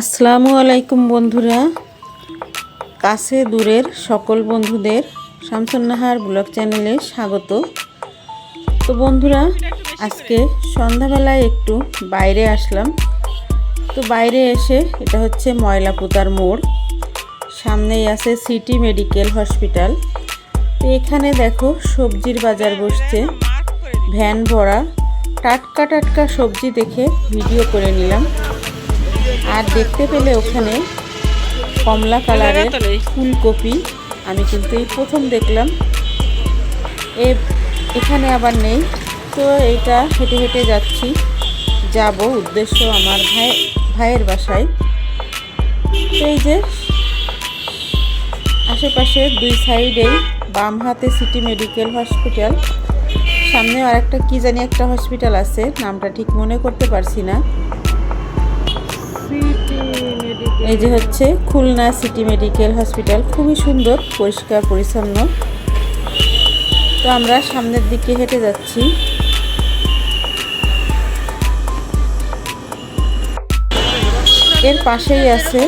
আসসালামু আলাইকুম বন্ধুরা। কাছে দূরের সকল বন্ধুদের শামসুন্নাহার ব্লগ চ্যানেলে স্বাগত। তো বন্ধুরা, আজকে সন্ধ্যাবেলায় একটু বাইরে আসলাম। তো বাইরে এসে এটা হচ্ছে ময়লাপুতার মোড়। সামনেই আছে সিটি মেডিকেল হসপিটাল। তো এখানে দেখো সবজির বাজার বসছে। ভ্যান ভরা টাটকা টাটকা সবজি দেখে ভিডিও করে নিলাম। আর দেখতে পেলে ওখানে কমলা কালারের ফুলকপি আমি কিন্তু এই প্রথম দেখলাম। এ এখানে আবার নেই। তো এটা হেঁটে হেঁটে যাচ্ছি। যাব উদ্দেশ্য আমার ভাই ভাইয়ের বাসায়। তো এই যে আশেপাশে দুই সাইডেই বাম হাতে সিটি মেডিকেল হসপিটাল। সামনেও আরেকটা কি জানি একটা হসপিটাল আছে, নামটা ঠিক মনে করতে পারছি না। এই যে হচ্ছে খুলনা সিটি মেডিকেল হসপিটাল খুবই সুন্দর, পরিষ্কার, পরিচ্ছন্ন। তো আমরা সামনের দিকে হেঁটে যাচ্ছি। এর পাশেই আছে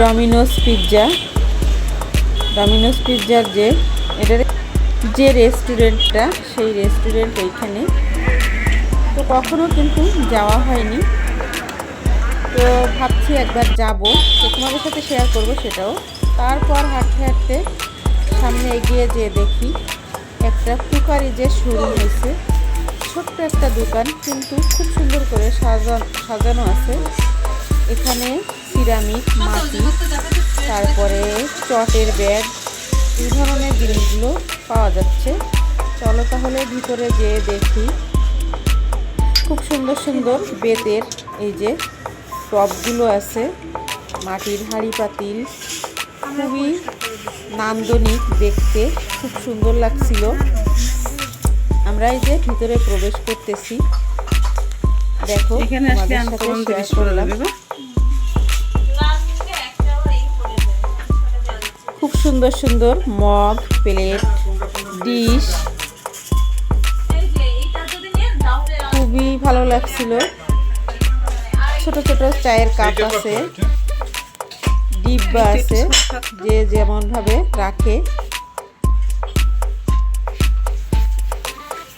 ডমিনোস পিৎজা ডমিনোস পিৎজার যে যে রেস্টুরেন্টটা সেই রেস্টুরেন্ট এইখানে। তো কখনো কিন্তু যাওয়া হয়নি। তো ভাবছি একবার যাব। তো তোমাদের সাথে শেয়ার করব সেটাও। তারপর হাঁটতে হাঁটতে সামনে এগিয়ে যেয়ে দেখি, একটা কুকারি যে শুরু হয়েছে। ছোট্ট একটা দোকান, কিন্তু খুব সুন্দর করে সাজানো সাজানো আছে। এখানে সিরামিক, মাটি, তারপরে চটের ব্যাগ এই ধরনের জিনিসগুলো পাওয়া যাচ্ছে। চলো তাহলে ভিতরে যেয়ে দেখি। খুব সুন্দর সুন্দর বেতের এই যে টপগুলো আছে মাটির হাঁড়ি পাতিল খুবই নান্দনিক দেখতে খুব সুন্দর লাগছিল। আমরা এই যে ভিতরে প্রবেশ করতেছি। দেখো এখানে আসলে খুব সুন্দর সুন্দর মগ প্লেট ডিশ। খুবই ভালো লাগছিল। ছোট ছোট চায়ের কাপ আছে। ডিব্বা আছে। যে যেমন ভাবে রাখে।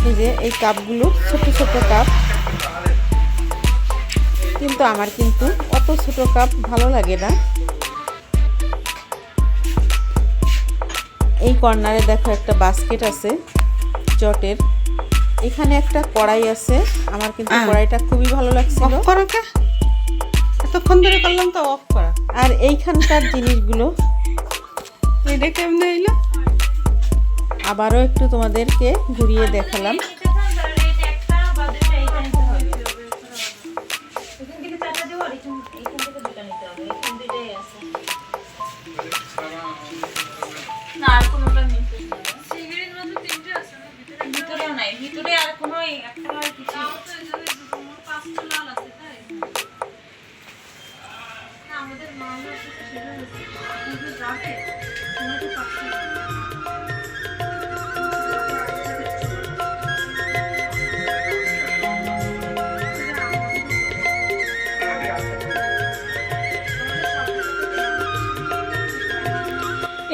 এই যে এই কাপগুলো ছোট ছোট কাপ। কিন্তু আমার কিন্তু অত ছোট কাপ ভালো লাগে না। এই কর্নারে দেখো একটা বাস্কেট আছে চটের এখানে একটা কড়াই আছে আমার কিন্তু কড়াইটা খুবই ভালো লাগছিল। অফ করো কে? এতক্ষণ ধরে করলাম তো অফ করা। আর এইখানকার জিনিসগুলো। এটা কেমনে এলো আবারও একটু তোমাদেরকে ঘুরিয়ে দেখালাম।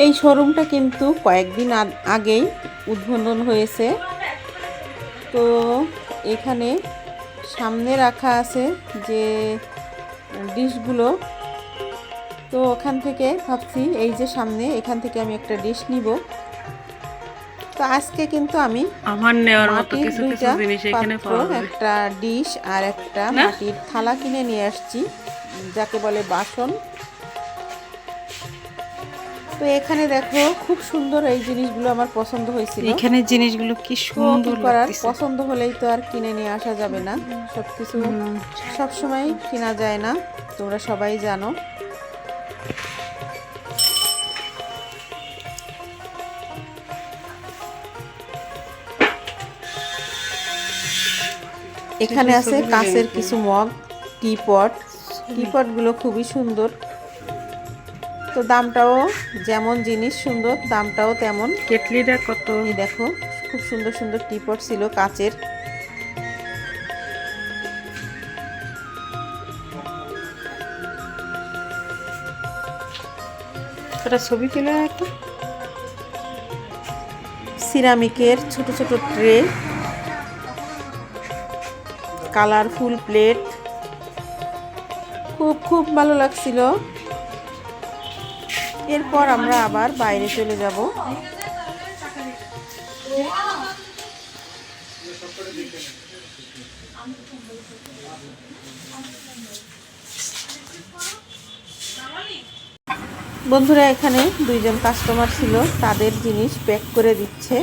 এই শোরুমটা কিন্তু কয়েকদিন আগেই উদ্বোধন হয়েছে। তো এখানে সামনে রাখা আছে যে ডিশগুলো তো ওখান থেকে ভাবছি এই যে সামনে এখান থেকে আমি একটা ডিশ নিব। তো আজকে কিন্তু আমি আমার নেওয়ার মতো কিছু কিছু জিনিস এখানে পাওয়া একটা ডিশ আর একটা মাটির থালা কিনে নিয়ে আসছি যাকে বলে বাসন। তো এখানে দেখো খুব সুন্দর এই জিনিসগুলো আমার পছন্দ হয়েছিল। এখানে জিনিসগুলো কি সুন্দর করার পছন্দ হলেই তো আর কিনে নিয়ে আসা যাবে না। সবকিছু সব সময় কেনা যায় না তোমরা সবাই জানো। এখানে আছে কাঁচের কিছু মগ টিপট টিপটগুলো খুবই সুন্দর। তো দামটাও যেমন জিনিস সুন্দর দামটাও তেমন। কেটলিটা কত? দেখো খুব খুব সুন্দর সুন্দর টিপট ছিল কাঁচের। একটা ছবি তুলে একটা সিরামিকের ছোট ছোট ট্রে। Colourful plate. খুব খুব ভালো লাগছিল। এরপর আমরা আবার বাইরে চলে যাব। বন্ধুরা, এখানে দুইজন কাস্টমার ছিল। তাদের জিনিস প্যাক করে দিচ্ছে।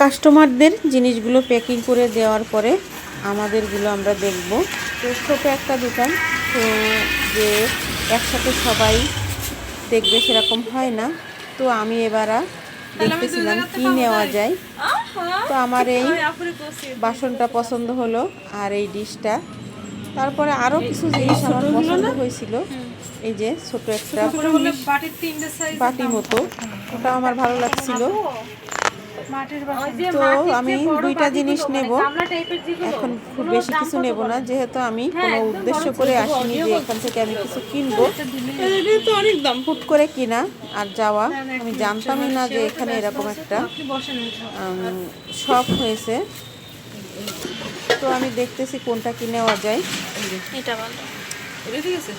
কাস্টমারদের জিনিসগুলো প্যাকিং করে দেওয়ার পরে আমাদেরগুলো আমরা দেখব। তো ছোটো একটা দোকান তো যে একসাথে সবাই দেখবে সেরকম হয় না। তো আমি এবার দেখতেছিলাম কি নেওয়া যায়। তো আমার এই বাসনটা পছন্দ হলো আর এই ডিশটা। তারপরে আরও কিছু জিনিস আমার পছন্দ হয়েছিল। এই যে ছোট একটা বাটির বাটি মতো। ওটা আমার ভালো লাগছিল। তো আমি দুইটা জিনিস নেব। টাইপের যেগুলো এখন খুব বেশি কিছু নেব না। যেহেতু আমি কোনো উদ্দেশ্য করে আসিনি যে এখান থেকে আমি কিছু কিনবো। এটা তো অনেক দাম। হুট করে কিনা আর যাওয়া আমি জানতামই না যে এখানে এরকম একটা শখ হয়েছে। তো আমি দেখতেছি কোনটা কি নেওয়া যায়। এটা ভালো। ঠিক আছে?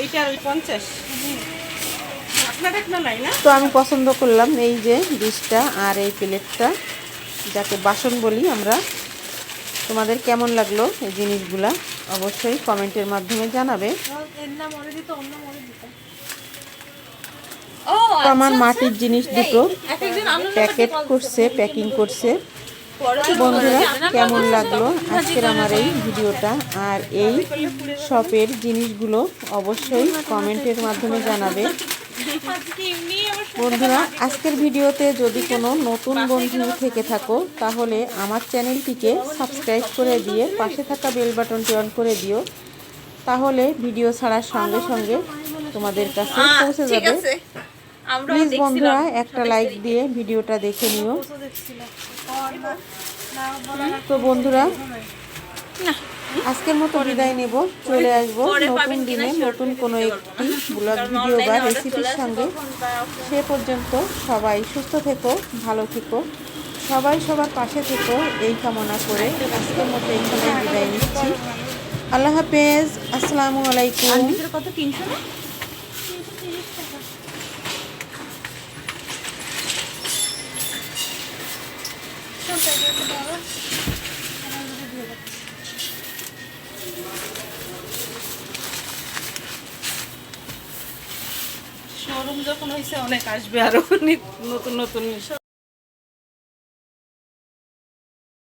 এইটা আর পঞ্চাশ। আপনার একটা নাই না? তো আমি পছন্দ করলাম এই যে ডিশটা আর এই প্লেটটা যাকে বাসন বলি আমরা। তোমাদের কেমন লাগল এই জিনিসগুলা? অবশ্যই কমেন্টের মাধ্যমে জানাবে। এর নাম ওরে দিত অন্য ওরে দিত ও তো আমার মাটির জিনিস দুটো প্যাকেট করছে প্যাকিং করছে। বন্ধুরা কেমন লাগল আজকের আমার এই ভিডিওটা? আর এই শপের জিনিসগুলো অবশ্যই কমেন্টের মাধ্যমে জানাবে। বন্ধুরা আজকের ভিডিওতে যদি কোনো নতুন বন্ধু থেকে থাকো তাহলে আমার চ্যানেলটিকে সাবস্ক্রাইব করে দিয়ে পাশে থাকা বেল বাটনটি অন করে দিও। তাহলে ভিডিও ছাড়ার সঙ্গে সঙ্গে তোমাদের কাছে পৌঁছে যাবে। প্লিজ বন্ধুরা একটা লাইক দিয়ে ভিডিওটা দেখে নিও। তো বন্ধুরা আজকের মতো বিদায় নেব। চলে আসব নতুন দিনে নতুন কোনো একটি ব্লগ ভিডিও বা রেসিপির সঙ্গে। সে পর্যন্ত সবাই সুস্থ থেকো ভালো থেকো। সবাই সবার পাশে থেকো এই কামনা করে আজকের মতো এইখানে বিদায় নিচ্ছি। আল্লাহ হাফেজ আসসালামু আলাইকুম। কত তিনশো না শোরুম যখন হয়েছে অনেক আসবে আরও। নতুন নতুন